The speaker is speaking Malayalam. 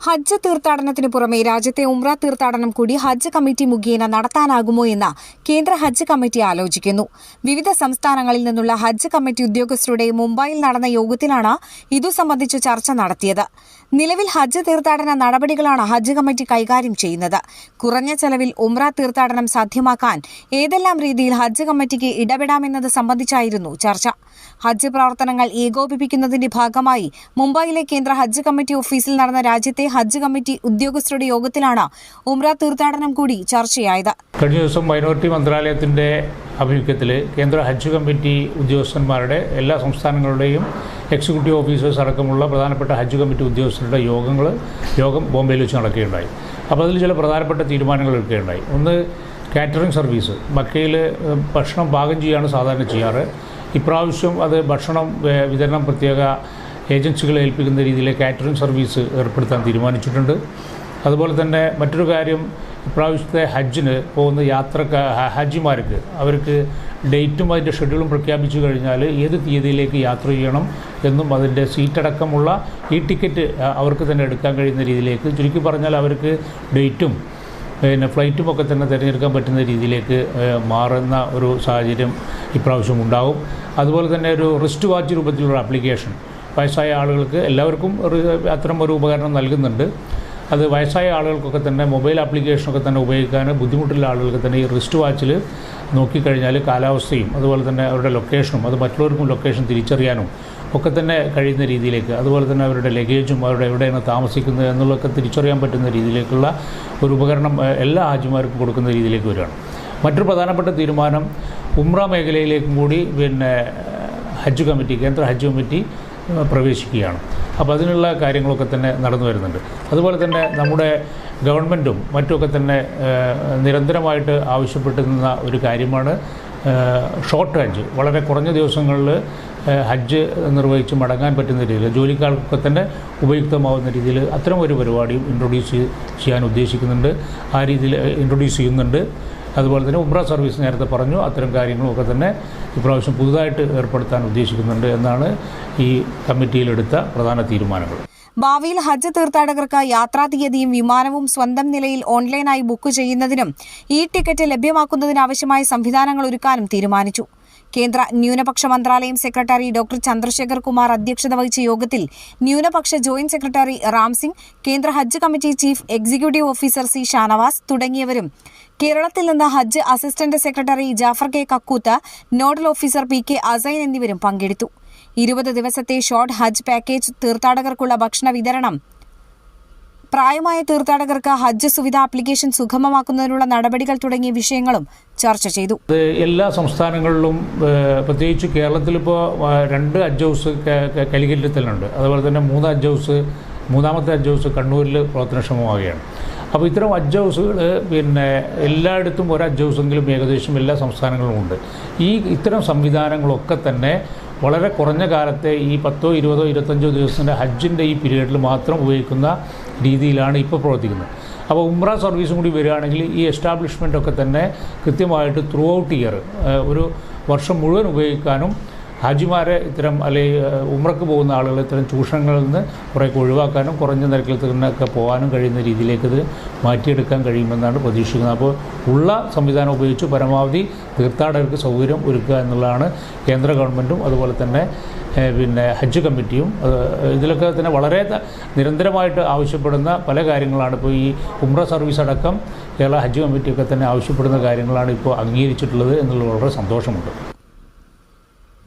ഹജ്ജ് തീർത്ഥാടനത്തിന് പുറമെ രാജ്യത്തെ ഉംറ തീർത്ഥാടനം കൂടി ഹജ്ജ് കമ്മിറ്റി മുഖേന നടത്താനാകുമോ എന്ന് കേന്ദ്ര ഹജ്ജ് കമ്മിറ്റി ആലോചിക്കുന്നു. വിവിധ സംസ്ഥാനങ്ങളിൽ നിന്നുള്ള ഹജ്ജ് കമ്മിറ്റി ഉദ്യോഗസ്ഥരുടെ മുംബൈയിൽ നടന്ന യോഗത്തിലാണ് ഇതു സംബന്ധിച്ച് ചർച്ച നടത്തിയത്. നിലവിൽ ഹജ്ജ് തീർത്ഥാടന നടപടികളാണ് ഹജ്ജ് കമ്മിറ്റി കൈകാര്യം ചെയ്യുന്നത്. കുറഞ്ഞ ചെലവിൽ ഉംറ തീർത്ഥാടനം സാധ്യമാക്കാൻ ഏതെല്ലാം രീതിയിൽ ഹജ്ജ് കമ്മിറ്റിക്ക് ഇടപെടാമെന്നത് സംബന്ധിച്ചായിരുന്നു ചർച്ച. ഹജ്ജ് പ്രവർത്തനങ്ങൾ ഏകോപിപ്പിക്കുന്നതിന്റെ ഭാഗമായി മുംബൈയിലെ കേന്ദ്ര ഹജ്ജ് കമ്മിറ്റി ഓഫീസിൽ നടന്ന രാജ്യത്തെ ഹജ്ജ് കമ്മിറ്റി ഉദ്യോഗസ്ഥരുടെ യോഗത്തിലാണ് ഉംറ തീർത്ഥാടനം കൂടി ചർച്ചയായത്. കഴിഞ്ഞ ദിവസം മൈനോറിറ്റി മന്ത്രാലയത്തിന്റെ ആഭിമുഖ്യത്തിൽ കേന്ദ്ര ഹജ്ജ് കമ്മിറ്റി ഉദ്യോഗസ്ഥന്മാരുടെ എല്ലാ സംസ്ഥാനങ്ങളുടെയും എക്സിക്യൂട്ടീവ് ഓഫീസേഴ്സ് അടക്കമുള്ള പ്രധാനപ്പെട്ട ഹജ്ജ് കമ്മിറ്റി ഉദ്യോഗസ്ഥരുടെ യോഗങ്ങൾ യോഗം ബോംബെയിൽ വെച്ച് നടക്കുകയുണ്ടായി. അപ്പോൾ അതിൽ ചില പ്രധാനപ്പെട്ട തീരുമാനങ്ങൾ എടുക്കുകയുണ്ടായി. ഒന്ന് കാറ്ററിംഗ് സർവീസ്. മക്കയിൽ ഭക്ഷണം പാകം ചെയ്യുകയാണ് സാധാരണ ചെയ്യാറ്. ഇപ്രാവശ്യം അത് ഭക്ഷണം വിതരണം പ്രത്യേക ഏജൻസികളെ ഏൽപ്പിക്കുന്ന രീതിയിലെ കാറ്ററിംഗ് സർവീസ് ഏർപ്പെടുത്താൻ തീരുമാനിച്ചിട്ടുണ്ട്. അതുപോലെ തന്നെ മറ്റൊരു കാര്യം ഇപ്രാവശ്യത്തെ ഹജ്ജിന് പോകുന്ന യാത്രക്കാർ ഹജ്ജിമാർക്ക് അവർക്ക് ഡേറ്റും അതിന്റെ ഷെഡ്യൂളും പ്രഖ്യാപിച്ചു കഴിഞ്ഞാൽ ഏത് തീയതിയിലേക്ക് യാത്ര ചെയ്യണം എന്നും അതിന്റെ സീറ്റടക്കമുള്ള ഈ ടിക്കറ്റ് അവർക്ക് തന്നെ എടുക്കാൻ കഴിയുന്ന രീതിയിലേക്ക് ചുരുക്കി പറഞ്ഞാൽ അവർക്ക് ഡേറ്റും പിന്നെ ഫ്ലൈറ്റും ഒക്കെ തന്നെ തിരഞ്ഞെടുക്കാൻ പറ്റുന്ന രീതിയിലേക്ക് മാറുന്ന ഒരു സാഹചര്യം ഇപ്രാവശ്യം ഉണ്ടാവും. അതുപോലെ തന്നെ ഒരു റിസ്റ്റ് വാച്ച് രൂപത്തിലുള്ള ആപ്ലിക്കേഷൻ വയസ്സായ ആളുകൾക്ക് എല്ലാവർക്കും ഒരു അത്തരം ഒരു ഉപകരണം നൽകുന്നുണ്ട്. അത് വയസ്സായ ആളുകൾക്കൊക്കെ തന്നെ മൊബൈൽ ആപ്ലിക്കേഷനൊക്കെ തന്നെ ഉപയോഗിക്കാൻ ബുദ്ധിമുട്ടുള്ള ആളുകൾക്ക് തന്നെ ഈ റിസ്റ്റ് വാച്ചിൽ നോക്കിക്കഴിഞ്ഞാൽ കാലാവസ്ഥയും അതുപോലെ തന്നെ അവരുടെ ലൊക്കേഷനും അത് മറ്റുള്ളവർക്കും ലൊക്കേഷൻ തിരിച്ചറിയാനും ഒക്കെ തന്നെ കഴിയുന്ന രീതിയിലേക്ക് അതുപോലെ തന്നെ അവരുടെ ലഗേജും അവരുടെ എവിടെയാണ് താമസിക്കുന്നത് എന്നുള്ളതൊക്കെ തിരിച്ചറിയാൻ പറ്റുന്ന രീതിയിലേക്കുള്ള ഒരു ഉപകരണം എല്ലാ ഹാജിമാർക്കും കൊടുക്കുന്ന രീതിയിലേക്ക് വരികയാണ്. മറ്റൊരു പ്രധാനപ്പെട്ട തീരുമാനം ഉംറ മേഖലയിലേക്കും കൂടി പിന്നെ ഹജ്ജ് കമ്മിറ്റി കേന്ദ്ര ഹജ്ജ് കമ്മിറ്റി പ്രവേശിക്കുകയാണ്. അപ്പോൾ അതിനുള്ള കാര്യങ്ങളൊക്കെ തന്നെ നടന്നു വരുന്നുണ്ട്. അതുപോലെ തന്നെ നമ്മുടെ ഗവൺമെന്റും മറ്റുമൊക്കെ തന്നെ നിരന്തരമായിട്ട് ആവശ്യപ്പെട്ടിരുന്ന ഒരു കാര്യമാണ് ഷോർട്ട് ഹജ്ജ് വളരെ കുറഞ്ഞ ദിവസങ്ങളിൽ ഹജ്ജ് നിർവഹിച്ച് മടങ്ങാൻ പറ്റുന്ന രീതിയിൽ ജോലിക്കാർക്കൊക്കെ തന്നെ ഉപയുക്തമാവുന്ന രീതിയിൽ അത്തരം ഒരു പരിപാടിയും ഇൻട്രൊഡ്യൂസ് ചെയ്യാൻ ഉദ്ദേശിക്കുന്നുണ്ട്. ആ രീതിയിൽ ഇൻട്രൊഡ്യൂസ് ചെയ്യുന്നുണ്ട്. അതുപോലെ തന്നെ ഉംറ സർവീസ് നേരത്തെ പറഞ്ഞു അത്തരം കാര്യങ്ങളൊക്കെ തന്നെ ഇപ്രാവശ്യം പുതുതായിട്ട് ഏർപ്പെടുത്താൻ ഉദ്ദേശിക്കുന്നുണ്ട് എന്നാണ് ഈ കമ്മിറ്റിയിലെടുത്ത പ്രധാന തീരുമാനങ്ങൾ. ഭാവിയിൽ ഹജ്ജ് തീർത്ഥാടകർക്ക് യാത്രാ തീയതിയും വിമാനവും സ്വന്തം നിലയിൽ ഓൺലൈനായി ബുക്ക് ചെയ്യുന്നതിനും ഈ ടിക്കറ്റ് ലഭ്യമാക്കുന്നതിനാവശ്യമായ സംവിധാനങ്ങൾ ഒരുക്കാനും തീരുമാനിച്ചു. കേന്ദ്ര ന്യൂനപക്ഷ മന്ത്രാലയം സെക്രട്ടറി ഡോക്ടർ ചന്ദ്രശേഖർ കുമാർ അധ്യക്ഷത വഹിച്ച യോഗത്തിൽ ന്യൂനപക്ഷ ജോയിന്റ് സെക്രട്ടറി റാംസിംഗ് കേന്ദ്ര ഹജ്ജ് committee chief executive officer C. Shanavas തുടങ്ങിയവരും കേരളത്തിൽ നിന്ന് ഹജ്ജ് assistant secretary Jafar K Kakkooth nodal officer P K Asain എന്നിവരും പങ്കെടുത്തു. ഇരുപത് ദിവസത്തെ ഷോർട്ട് ഹജ്ജ് പാക്കേജ് തീർത്ഥാടകർക്കുള്ള ഭക്ഷണ വിതരണം. പ്രായമായ തീർത്ഥാടകർക്ക് ഹജ്ജ് സുവിധ ആപ്ലിക്കേഷൻ സുഗമമാക്കുന്നതിനുള്ള നടപടികൾ തുടങ്ങിയ വിഷയങ്ങളും ചർച്ച ചെയ്തു. എല്ലാ സംസ്ഥാനങ്ങളിലും പ്രത്യേകിച്ച് കേരളത്തിൽ ഇപ്പോൾ രണ്ട് ഹജ്ജ് ഹൗസ് ക- ക- അതുപോലെ തന്നെ മൂന്ന് ഹജ്ജ് ഹൗസ് മൂന്നാമത്തെ ഹജ്ജ് ഹൗസ് കണ്ണൂരിൽ പ്രവർത്തനക്ഷമമാവുകയാണ് അപ്പോൾ ഇത്തരം ഹജ്ജ് ഹൗസുകൾ പിന്നെ എല്ലായിടത്തും ഒരു ഹജ്ജ് ഏകദേശം എല്ലാ സംസ്ഥാനങ്ങളിലും ഉണ്ട്. ഈ ഇത്തരം സംവിധാനങ്ങളൊക്കെ തന്നെ വളരെ കുറഞ്ഞ കാലത്തെ ഈ പത്തോ ഇരുപതോ ഇരുപത്തഞ്ചോ ദിവസത്തിന്റെ ഹജ്ജിന്റെ ഈ പീരീഡിൽ മാത്രം ഉപയോഗിക്കുന്ന രീതിയിലാണ് ഇപ്പോൾ പ്രവർത്തിക്കുന്നത്. അപ്പോൾ ഉംറ സർവീസും കൂടി വരികയാണെങ്കിൽ ഈ എസ്റ്റാബ്ലിഷ്മെന്റ് ഒക്കെ തന്നെ കൃത്യമായിട്ട് ത്രൂ ഔട്ട് ഇയർ ഒരു വർഷം മുഴുവൻ ഉപയോഗിക്കാനും ഹാജിമാരെ ഇത്തരം അല്ലെങ്കിൽ ഉമ്രക്ക് പോകുന്ന ആളുകൾ ഇത്തരം ചൂഷണങ്ങളിൽ നിന്ന് കുറേ ഒഴിവാക്കാനും കുറഞ്ഞ നിരക്കിൽ തന്നെയൊക്കെ പോകാനും കഴിയുന്ന രീതിയിലേക്ക് ഇത് മാറ്റിയെടുക്കാൻ കഴിയുമെന്നാണ് പ്രതീക്ഷിക്കുന്നത്. അപ്പോൾ ഉള്ള സംവിധാനം ഉപയോഗിച്ച് പരമാവധി തീർത്ഥാടകർക്ക് സൗകര്യം ഒരുക്കുക എന്നുള്ളതാണ് കേന്ദ്ര ഗവൺമെന്റും അതുപോലെ തന്നെ പിന്നെ ഹജ്ജ് കമ്മിറ്റിയും ഇതിലൊക്കെ തന്നെ വളരെ നിരന്തരമായിട്ട് ആവശ്യപ്പെടുന്ന പല കാര്യങ്ങളാണ്. ഇപ്പോൾ ഈ ഉമ്ര സർവീസ് അടക്കം കേരള ഹജ്ജ് കമ്മിറ്റിയൊക്കെ തന്നെ ആവശ്യപ്പെടുന്ന കാര്യങ്ങളാണ് ഇപ്പോൾ അംഗീകരിച്ചിട്ടുള്ളത് എന്നുള്ളത് വളരെ സന്തോഷമുണ്ട്.